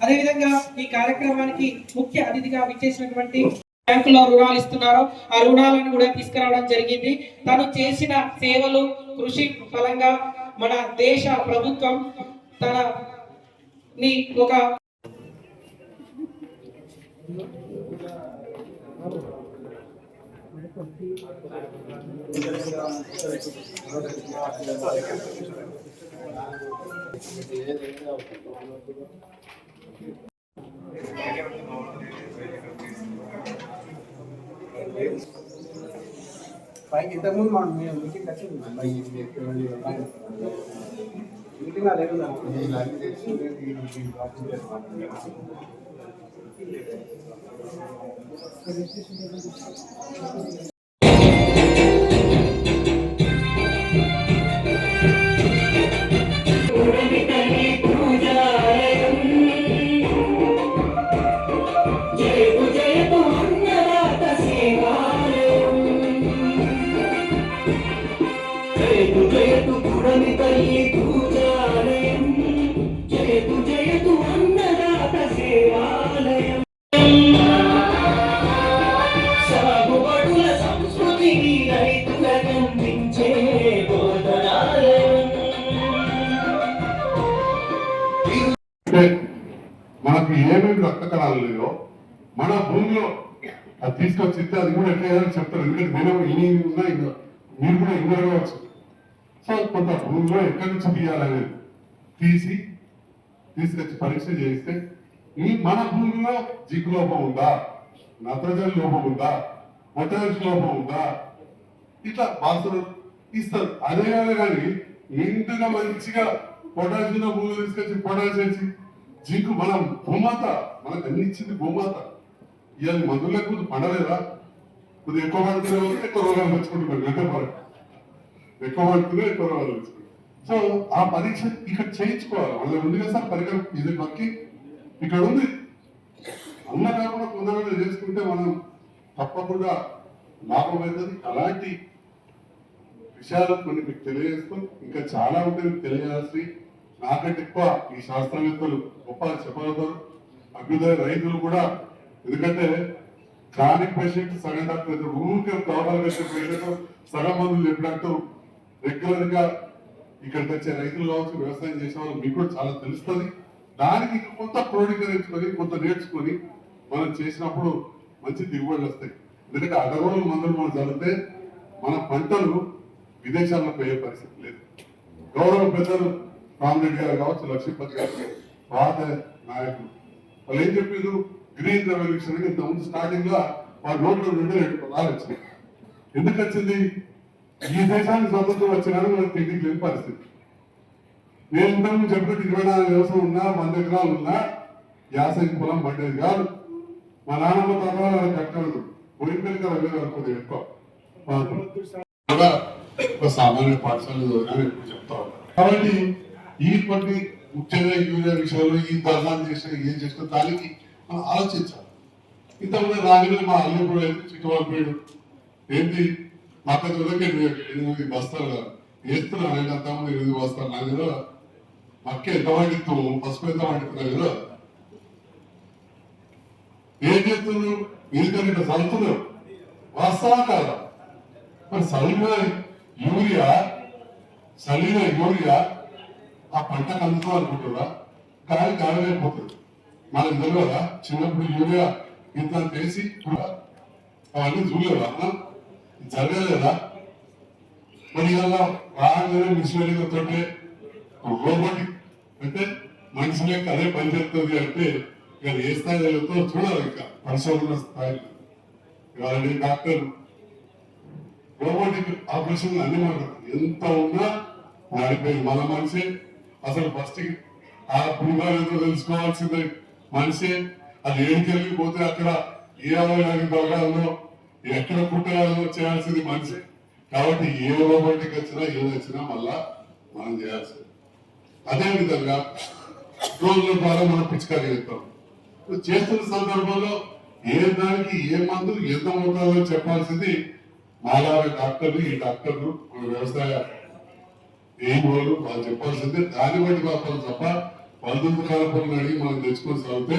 అదేవిధంగా ఈ కార్యక్రమానికి ముఖ్య అతిథిగా విచ్చేసినటువంటి బ్యాంకులో రుణాలు ఇస్తున్నారో ఆ రుణాలను కూడా తీసుకురావడం జరిగింది. తను చేసిన సేవలు కృషి ఫలంగా మన దేశ ప్రభుత్వం తన ని ఒక పైకి ఇంతకుముందు మనం మేము మీటింగ్ వచ్చింది పైకి మీటింగ్ లేదు జయతు ఏమేమి రక్త కణాలు లేదో మన భూమిలో అది తీసుకొచ్చి అది కూడా ఎట్లా చెప్తారు. ఎందుకంటే నేను ఇన్ని ఉన్నా ఇంకా మీరు కూడా ఇవ్వవచ్చు సో కొంత భూమిలో ఎక్కడి నుంచి తీయాలనేది తీసి తీసుకొచ్చి పరీక్ష చేస్తే ఈ మన భూమిలో జిగ్గు లోపం ఉందా? నత్రజని లోపం ఉందా? పొటాష్ లోపం ఉందా? ఇట్లా వాసన ఇస్తారు. అదే కానీ నిండుగా మంచిగా పొటాష్ ఉన్న భూమి తీసుకొచ్చి పొటాష్ వేసి నీకు మనం భూమాత మనకు అన్ని ఇచ్చింది భూమాత ఇవాళ మందులు లేకపోతే పడలేదా? కొద్దిగా ఎక్కువ పడుతున్న వాళ్ళు ఎక్కువ రోగాలు తెచ్చుకుంటున్నారు గంట పడక ఎక్కువ పడుతున్నా ఎక్కువ రోగాలు సో ఆ పరీక్ష ఇక్కడ చేయించుకోవాలి. వాళ్ళ ఉంది కదా సార్ పరికరం ఇది మనకి ఇక్కడ ఉంది. అన్న కాకుండా కొందరు చేసుకుంటే మనం తప్పకుండా లాభం అవుతుంది అలాంటి విషయాలు కొన్ని మీకు తెలియజేస్తాం ఇంకా చాలా ఉంటాయి. మీకు నాకంటే ఎక్కువ ఈ శాస్త్రవేత్తలు గొప్ప చెప్పగలుగుతారు. అభ్యుదయ రైతులు కూడా ఎందుకంటే క్రానిక్ పేషెంట్ సగం డాక్టర్ అయితే ఊరికే ప్రాబ్లం వచ్చే పేషెంట్ సగం మందులు చెప్పినట్టు రెగ్యులర్గా ఇక్కడికి వచ్చే రైతులు కావచ్చు వ్యవసాయం చేసే వాళ్ళు మీకు కూడా చాలా తెలుస్తుంది. దానికి కొంత క్రోడీకరించుకొని కొంత నేర్చుకొని మనం చేసినప్పుడు మంచి దిగుబడులు వస్తాయి. ఎందుకంటే అడవులు మందులు మనం చదివితే మన పంటలు విదేశాల్లో పోయే పరిస్థితి లేదు. గౌరవ పెద్దలు రామరెడ్డి గారు కావచ్చు లక్ష్మీపతి గారు పాత నాయకులు. వాళ్ళు ఏం చెప్పారు? గ్రీన్ రెవల్యూషన్ అని ఇంతకుముందు స్టార్టింగ్లో వాళ్ళ నోట్లో నుండి రెండు పదాలు వచ్చినాయి. ఎందుకు వచ్చింది? ఈ దేశానికి స్వతంత్రం వచ్చినాను మనకు తెలియదు లేని పరిస్థితి. నేను ఇంతకుముందు చెప్పినట్టు ఇరవై నాలుగు వ్యవసాయం ఉన్నా వంద ఎకరాలు ఉన్నా యాసంగి పొలం పడ్డది కాదు. మా నాన్నమ్మ తర్వాత కట్టడు పోయిన కదా వేరే కొద్దిగా ఎక్కువ. ఒక సామాన్య పాఠశాల చదివినా ఎప్పుడు చెప్తా కాబట్టి ఈ కొన్ని ముఖ్యంగా యూరియా విషయంలో ఈ ధర్నాలు చేసిన ఏం చేసిన దానికి మనం ఆలోచించాలి. ఇంతకుముందు రాగిలో మా అల్లుడు అయితే చిక్కవాళ్ళపోయాడు ఏంటి మా అక్క ఎనిమిది బస్తాలు వేస్తున్నాను ఆయన అంతకుముందు ఎనిమిది బస్తాలు నా దగ్గర మక్క ఎంత వండిస్తాము పసుపు ఎంత వండుతున్నావు కదా. ఏం చేస్తున్నావు వీరికన్నా ఇట్లా చదువుతున్నావు వాస్తవా కాదా మరి సలిన యూరియా చదివిన యూరియా ఆ పంట అందుతుంది కాయలు గాలి గాలి అయిపోతుంది మనకు తెలియదా? చిన్నప్పుడు యూరియా ఇంత తెలిసి కూడా అవన్నీ చూడలేదా అన్న? జరగలేదా? మరి ఇలా రాగానే మిషనరీగా తోటే రోబోటిక్ అంటే మనిషి లెక్క అదే పని చేస్తుంది అంటే ఇక ఏ స్థాయిలో చూడాలి ఇంకా. పరిశోధన స్థాయిలో. ఇవాళ డాక్టర్ రోబోటిక్ ఆపరేషన్ అన్ని మాట ఎంత ఉన్నా నడిపోయింది మన మనిషి. అసలు ఫస్ట్ ఆ పురుగాలు తెలుసుకోవాల్సిందే. మనిషే అది ఏడికెళ్ళి పోతే అక్కడ ఏ అవయవాన్ని దొరకాలో ఎక్కడ కుట్టాలో చేయాల్సింది మనిషి. కాబట్టి ఏ రోబోటిక్ వచ్చినా ఏది వచ్చినా మళ్ళా మనం చేయాల్సింది. అదే విధంగా డ్రోన్ల ద్వారా మనం పిచికారీ చేస్తాం. చేస్తున్న సందర్భంలో ఏ దానికి ఏ మందు ఎంత మోతాదో చెప్పాల్సింది మాలాగా డాక్టర్లు ఈ డాక్టర్లు మన వ్యవసాయ ఏం వాళ్ళు వాళ్ళు చెప్పాల్సిందే దాన్ని బట్టి కాపాలి తప్ప పంతొమ్మిది కాల అడిగి మనం తెచ్చుకొని చదివితే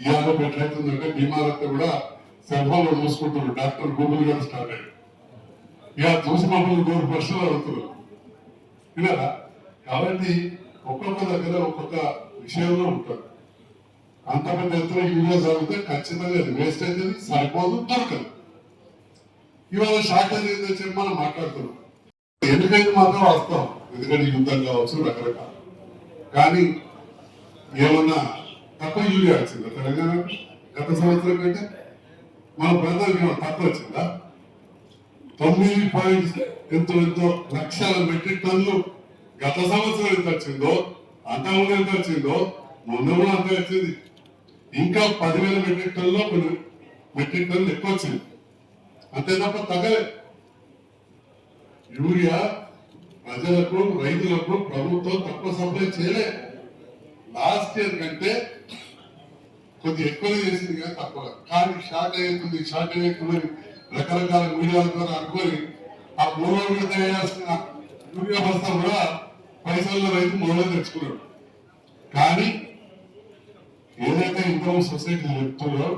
ఇవాళ ఎట్లయితుందంటే భీమారత్త కూడా సెల్ ఫోన్ చూసుకుంటున్నారు డాక్టర్ గూగుల్ గారు స్టార్ట్ అయ్యారు. ఇక చూసి మమ్మల్ని నూరు ప్రశ్నలు అడుగుతున్నారు. విన్నారా? కాబట్టి ఒక్కొక్క దగ్గర ఒక్కొక్క విషయంలో ఉంటారు. అంత పెద్ద ఎత్తున యూరియా సాగితే ఖచ్చితంగా అది వేస్ట్ అవుతుంది సరిపోదు దొరకదు. ఇవాళ షార్టేజ్ అనేది చెప్పి మనం మాట్లాడుతున్నాం. ఎందుకైతే మాత్రం వస్తాం ఎందుకంటే యుద్ధం కావచ్చు రకరకాల. కానీ ఏమన్నా తక్కువ యూరియా వచ్చిందా తెలంగాణ గత సంవత్సరం కంటే మన ప్రాంతానికి ఏమన్నా తక్కువ వచ్చిందా? తొమ్మిది పాయింట్ ఎంతో ఎంతో లక్షల మెట్రిక్ టన్లు గత సంవత్సరం ఎంత వచ్చిందో అంతకుముందు ఎంత వచ్చిందో మొన్న కూడా అంతే వచ్చింది. ఇంకా పదివేల మెట్రిక్ టన్నులో కొన్ని మెట్రిక్ టన్లు ఎక్కువ వచ్చింది. అంతే తప్ప తగ్గలేదు యూరియా ప్రజలకు రైతులకు ప్రభుత్వం తక్కువ సప్లై చేయలే. లాస్ట్ ఇయర్ కంటే కొద్ది ఎక్కువ చేసింది కానీ తక్కువ. కానీ షార్ట్ అవుతుంది షార్ట్ అవుతుంది రకరకాల మీడియాల ద్వారా అనుకొని ఆ మూడో విడత వేయాల్సిన యూరియా బస్తా కూడా పైసల్లో రైతు మూడో తెచ్చుకున్నాడు. కానీ ఏదైతే ఇన్కమ్ సొసైటీ చెప్తుందో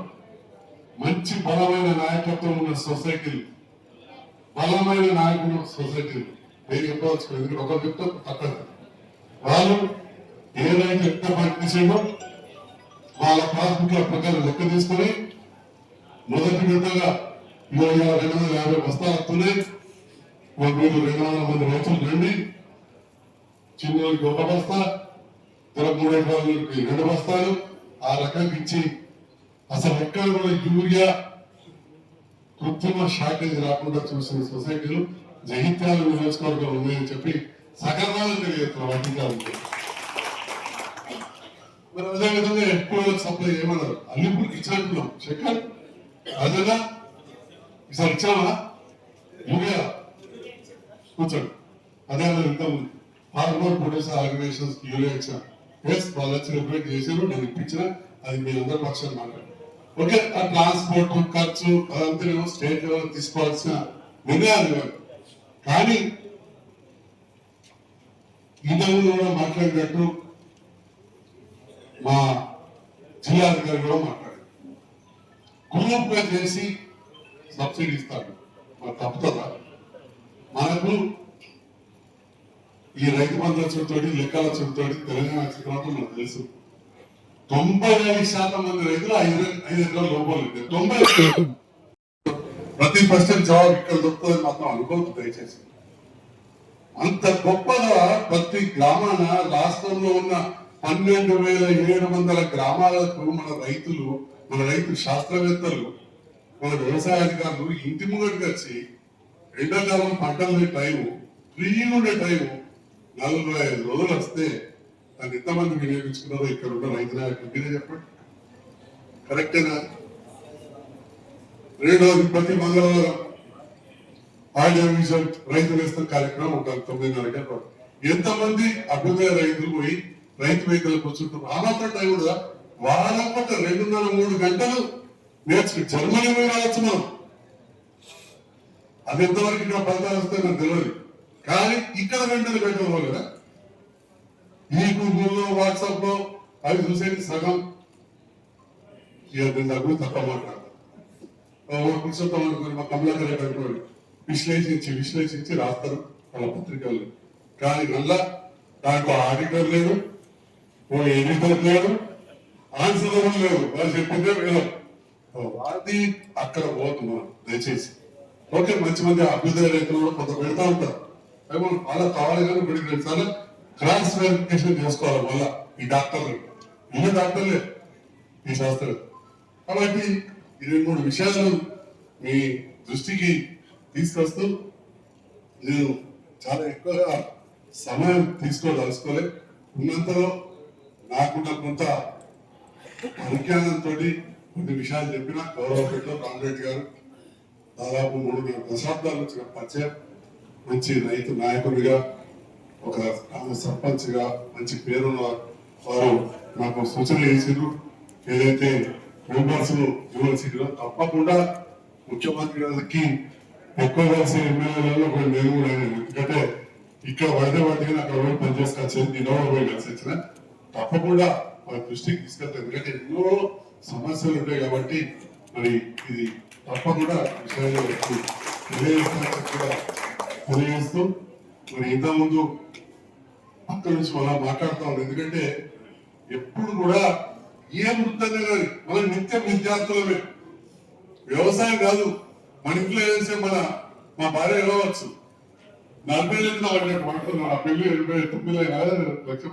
మంచి బలమైన నాయకత్వం ఉన్న సొసైటీలు బలమైన నాయకులు సొసైటీలు నేను చెప్పవచ్చు ఎందుకంటే ఒకరు చెప్తే తప్పదు వాళ్ళు ఏదైతే ఎక్కువ పనిచేసిందో వాళ్ళ పాస్బుక్ల ప్రకారం లెక్క తీసుకొని మొదటి విడతగా ఇరవై ఆరు రెండు వందల యాభై బస్తాలు వస్తున్నాయి. ఒక మీరు రెండు వందల మంది రైతులు రండి. చిన్నోళ్ళకి ఒక బస్తా ఇతర మూడు ఎకరాలకి రెండు బస్తాలు. ఆ రకంగా ఇచ్చి అసలు ఎక్కడ కూడా యూరియా కృత్రిమ షార్టేజ్ రాకుండా చూసిన సొసైటీలు జగిత్యాల నియోజకవర్గం ఉన్నాయని చెప్పి సగర్వాలు తెలియజేస్తున్నాం అధికారులు మరి అదేవిధంగా ఎక్కువ సప్లై ఏమన్నారు? అల్లిపూర్ ఇచ్చినట్టున్నాం శేఖర్ అదేనా ఈసారి ఇచ్చామా యూరియా? కూర్చోండి. అదే ఇంకా ఫార్మర్ ప్రొడ్యూసర్ ఆర్గనైజేషన్స్ యూరియా ఇచ్చాను ఎస్ వాళ్ళు వచ్చి రిప్రజెంట్ చేశారు నేను ఇప్పించిన అది మీ అందరి పక్షాన్ని మాట్లాడు ఓకే ఆ ట్రాన్స్పోర్ట్ ఖర్చు అదంతా స్టేట్ లెవెల్ తీసుకోవాల్సిన నిర్ణయాలు ఇవ్వాలి. కానీ ఇంతకుముందు కూడా మాట్లాడినట్టు మా జిల్లా అధికారి కూడా మాట్లాడారు. గ్రూప్గా చేసి సబ్సిడీ ఇస్తారు. మరి తప్పుతుందా? మనకు ఈ రైతు బంధుల చుట్టూటి లెక్కల చుట్టూటి తెలంగాణ తర్వాత మనకు తెలుసు. తొంభై ఐదు శాతం మంది రైతులు ఐదు ఐదు ఎకరాల లోపల తొంభై తొంభై ప్రతి ప్రశ్న జవాబు ఇక్కడ దొరుకుతుంది మాత్రం అనుకోవద్దు దయచేసి. అంత గొప్పగా ప్రతి గ్రామాన రాష్ట్రంలో ఉన్న పన్నెండు వేల ఏడు వందల గ్రామాలకు మన రైతులు మన రైతు శాస్త్రవేత్తలు మన వ్యవసాయ అధికారులు ఇంటి ముంగటికి వచ్చి ఎండాకాలం పంటలు టైము ఫ్రీ ఉండే టైము నలభై ఐదు రోజులు వస్తే దాన్ని ఎంతమంది వినియోగించుకున్నారో ఇక్కడ ఉన్న రైతు నాయకులు మీరే చెప్పండి. కరెక్టేనా రెండవది ప్రతి మంగళవారం ఆడియో విజన్ రైతు నేస్తం కార్యక్రమం ఉంటుంది తొమ్మిదిన్నర గంటల ఎంతమంది అభ్యుదయ రైతులు పోయి రైతు వెహికల్ కూర్చుంటున్నారు ఆ మాత్రం టైం కూడా వారపట రెండున్నర మూడు గంటలు నేర్చుకు జర్మనీ పోయి రావచ్చు మనం. అది ఎంతవరకు ఇక్కడ ఫలితాలు వస్తాయి నాకు తెలియదు కానీ ఇక్కడ గంటలు గంటలు కదా? ఈ గూగుల్లో వాట్సాప్లో అవి చూసేది సగం. ఇక దీని దగ్గర తక్కువ మాట్లాడతారు కూర్చోతాం అనుకుని మా కమలాకర్ రెడ్డి విశ్లేషించి విశ్లేషించి రాస్తారు వాళ్ళ పత్రికలు కానీ మళ్ళా దాంట్లో ఆడిటర్ లేదు ఓ ఎడిటర్ లేడు ఆన్సర్ లేదు వాళ్ళు చెప్పిందే వేలం అది అక్కడ పోతున్నాం దయచేసి. ఓకే మంచి మంది అభ్యుదయ రైతులు కూడా కొంత పెడతా ఉంటారు. అవి మనం అలా కావాలి కానీ ఇప్పుడు రెండు క్రాస్ వెరిఫికేషన్ చేసుకోవాలి మళ్ళా ఈ డాక్టర్లు. ఈ డాక్టర్లే ఈ శాస్త్రం? కాబట్టి ఇరవై మూడు విషయాలు మీ దృష్టికి తీసుకొస్తూ నేను చాలా ఎక్కువగా సమయం తీసుకోదలుచుకోలే. ఉన్నంతలో నాకున్న కొంత పరిజ్ఞానంతో కొన్ని విషయాలు చెప్పిన గౌరవపేటలో రామరెడ్డి గారు దాదాపు మూడున్నర దశాబ్దాల నుంచి పరిచయం మంచి రైతు నాయకుడిగా ఒక గ్రామ సర్పంచ్గా మంచి పేరున్న వారు నాకు సూచన చేసారు ఏదైతే రూపర్స్ యూనివర్సిటీలో తప్పకుండా ముఖ్యమంత్రి గారికి ఎక్కువ ఎమ్మెల్యేలలో కూడా నేను కూడా ఎందుకంటే ఇక్కడ పడితే పడితే అక్కడ పోయి పనిచేసుకొచ్చింది దీనిలో పోయి కలిసి వచ్చిన. తప్పకుండా మన దృష్టికి తీసుకెళ్తాం. ఎందుకంటే ఎన్నో సమస్యలు ఉంటాయి కాబట్టి మరి ఇది తప్పకుండా విషయాలు తెలియజేస్తూ మరి ఇంతకుముందు పక్క నుంచి మళ్ళా మాట్లాడుతూ ఉన్నాం. ఎందుకంటే ఎప్పుడు కూడా ఏ వృత్తంగా కానీ మనం నిత్యం విద్యార్థులమే. వ్యవసాయం కాదు మన ఇంట్లో వేసే మన మా భార్య కావచ్చు నలభై ఎనిమిది నా వాడినట్టు పడుతున్నారు ఆ పెళ్ళి ఎనభై తొమ్మిది లక్ష